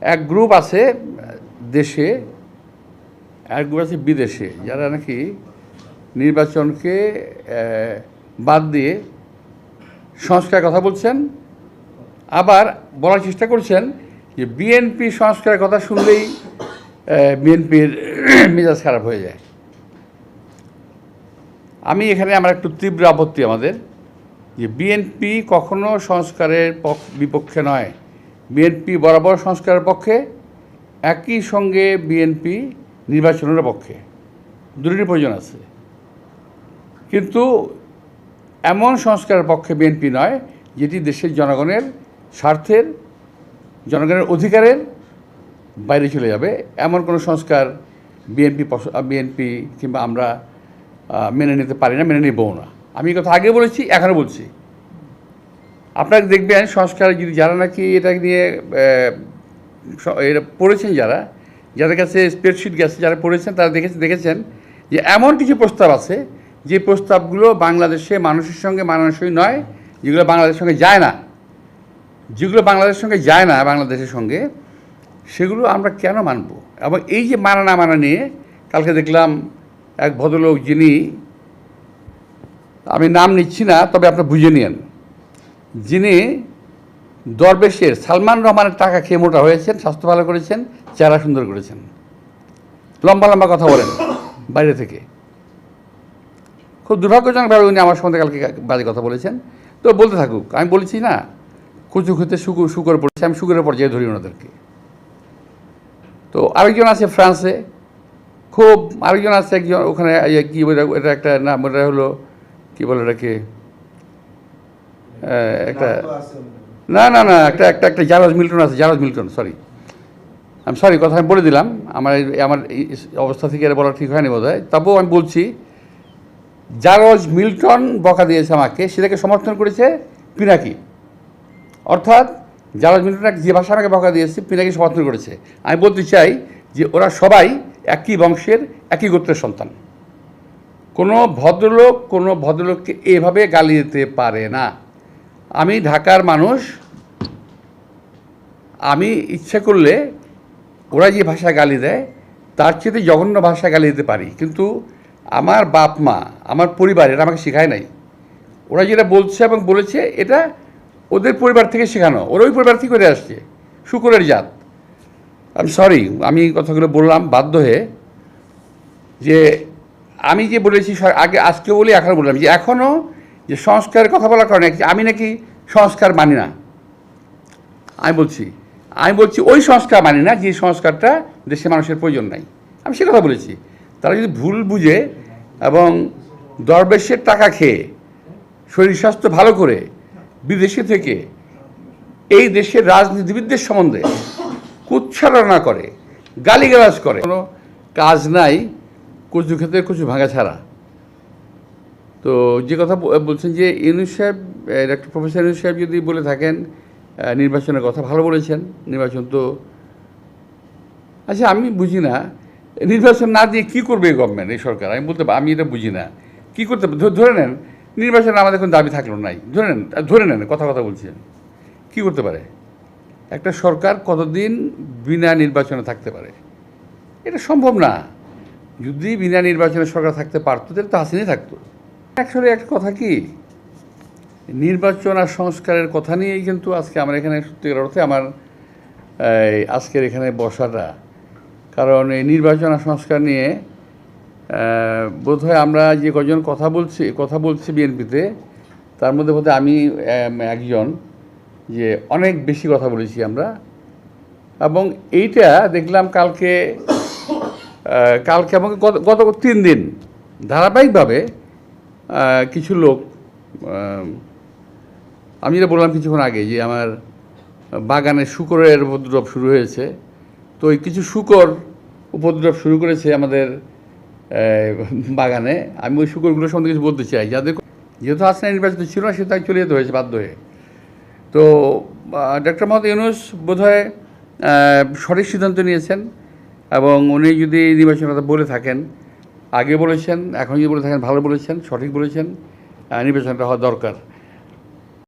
এক গ্রুপ আছে দেশে, এক গ্রুপ আছে বিদেশে, যারা নাকি নির্বাচনকে বাদ দিয়ে সংস্কারের কথা বলছেন। আবার বলার চেষ্টা করছেন যে বিএনপি সংস্কারের কথা শুনলেই বিএনপির মেজাজ খারাপ হয়ে যায়। আমি এখানে আমার একটু তীব্র আপত্তি আমাদের যে বিএনপি কখনো সংস্কারের পক্ষ- বিপক্ষে নয়। বিএনপি বরাবর সংস্কারের পক্ষে, একই সঙ্গে বিএনপি নির্বাচনের পক্ষে। দুটির প্রয়োজন আছে। কিন্তু এমন সংস্কারের পক্ষে বিএনপি নয়, যেটি দেশের জনগণের স্বার্থের, জনগণের অধিকারের বাইরে চলে যাবে। এমন কোনো সংস্কার বিএনপি বিএনপি কিংবা আমরা মেনে নিতে পারি না, মেনে নিবও না। আমি কথা আগে বলেছি এখনও বলছি। আপনারা দেখবেন সংস্কার যদি যারা নাকি এটা নিয়ে এটা পড়েছেন যারা, যাদের কাছে স্প্রেডশিট গেছে, যারা পড়েছেন, তারা দেখেছেন দেখেছেন যে এমন কিছু প্রস্তাব আছে যে প্রস্তাবগুলো বাংলাদেশে মানুষের সঙ্গে মানানসই নয়, যেগুলো বাংলাদেশের সঙ্গে যায় না। যেগুলো বাংলাদেশের সঙ্গে যায় না বাংলাদেশের সঙ্গে, সেগুলো আমরা কেন মানব? এবং এই যে মানা না মানা নিয়ে কালকে দেখলাম এক ভদ্রলোক যিনি, আমি নাম নিচ্ছি না, তবে আপনার বুঝে নিন যিনি দরবেশের সালমান রহমানের টাকা খেয়ে মোটা হয়েছেন স্বাস্থ্য ভালো করেছেন চেহারা সুন্দর করেছেন। লম্বা লম্বা কথা বলেন বাইরে থেকে। খুব দুর্ভাগ্যজনকভাবে উনি আমার সঙ্গে কালকে বাজে কথা বলেছেন। তো বলতে থাকুক আমি বলেছি না কচু খেতে শুকুর শুকর পড়েছে আমি শুকুরের পর্যায়ে ধরি ওনাদেরকে। তো আরেকজন আছে ফ্রান্সে খুব আরেকজন আছে একজন ওখানে ইয়ে কী এটা একটা নাম হলো কী বলে আহ, একটা না না না একটা একটা একটা জারাজ মিল্টন আছে জারাজ মিল্টন সরি আমি সরি কথা আমি বলে দিলাম আমার আমার এই অবস্থা থেকে এটা বলা ঠিক হয়নি বোধ হয় তবুও আমি বলছি জারজ মিল্টন বকা দিয়েছে আমাকে সেটাকে সমর্থন করেছে পিনাকি। অর্থাৎ জারজ মিল্টন এক যে ভাষা আমাকে বকা দিয়েছে পিনাকি সমর্থন করেছে। আমি বলতে চাই যে ওরা সবাই একই বংশের একই গোত্রের সন্তান। কোনো ভদ্রলোক কোনো ভদ্রলোককে এভাবে গালি দিতে পারে না। আমি ঢাকার মানুষ, আমি ইচ্ছে করলে ওরা যে ভাষা গালি দেয়, তার চেয়ে জঘন্য ভাষা গালি দিতে পারি। কিন্তু আমার বাপ মা, আমার পরিবার এটা আমাকে শেখায় নাই। ওরা যেটা বলছে এবং বলেছে, এটা ওদের পরিবার থেকে শেখানো। ওরা ওই পরিবার থেকে করে আসছে। শুকুরের জাত। আমি সরি আমি কথাগুলো বললাম বাধ্য হয়ে যে আমি যে বলেছি আগে, আজকে বলি, এখন বললাম যে এখনও যে সংস্কারের কথা বলার কারণে আমি নাকি সংস্কার মানি না? আমি বলছি আমি বলছি ওই সংস্কার মানি না, যে সংস্কারটা দেশের মানুষের প্রয়োজন নাই। আমি সে কথা বলেছি। তারা যদি ভুল বুঝে এবং দরবেশের টাকা খেয়ে শরীর স্বাস্থ্য ভালো করে বিদেশে থেকে এই দেশের রাজনীতিবিদদের সম্বন্ধে কুচ্ছারণা করে, গালিগালাজ করে, কোনো কাজ নাই কচু খেতে কচু ভাঙা ছাড়া। তো যে কথা বলছেন যে ইউনুস সাহেব ডাক্তার প্রফেসর ইউনুস সাহেব যদি বলে থাকেন নির্বাচনের কথা ভালো বলেছেন, নির্বাচন তো আচ্ছা আমি বুঝি না, নির্বাচন না দিয়ে কী করবে এই গভর্নমেন্ট এই সরকার? আমি বলতে আমি এটা বুঝি না। কী করতে ধরে নেন, নির্বাচনে আমাদের কোনো দাবি থাকল নাই। ধরে নেন ধরে নেন, কথা কথা বলছেন। কী করতে পারে? একটা সরকার কতদিন বিনা নির্বাচনে থাকতে পারে? এটা সম্ভব না। যদি বিনা নির্বাচনে সরকার থাকতে পারতো, তাহলে তো হাসিনাই থাকতো। অ্যাকচুয়ালি একটা কথা কি? নির্বাচন আর সংস্কারের কথা নিয়েই কিন্তু আজকে আমার এখানে সত্যিকার অর্থে আমার আজকের এখানে বসাটা। কারণ এই নির্বাচন আর সংস্কার নিয়ে বোধহয় আমরা যে কজন কথা বলছি কথা বলছি বিএনপিতে, তার মধ্যে বোধহয় আমি একজন যে অনেক বেশি কথা বলেছি আমরা। এবং এইটা দেখলাম কালকে কালকে আমাকে গত তিন দিন ধারাবাহিকভাবে কিছু লোক আমি যেটা বললাম কিছুক্ষণ আগে যে আমার বাগানে শুকরের উপদ্রব শুরু হয়েছে। তো ওই কিছু শুকর উপদ্রব শুরু করেছে আমাদের বাগানে। আমি ওই শুকরগুলো সম্বন্ধে কিছু বলতে চাই। যাদের যেহেতু আসলে নির্বাচিত ছিল না, সে তাই চলে যেতে হয়েছে বাধ্য হয়ে। তো ডক্টর মোহাম্মদ ইউনুস বোধহয় সঠিক সিদ্ধান্ত নিয়েছেন এবং উনি যদি নির্বাচনের কথা বলে থাকেন আগে বলেছেন এখন যদি বলে থাকেন ভালো বলেছেন সঠিক বলেছেন নির্বাচনটা হওয়া দরকার।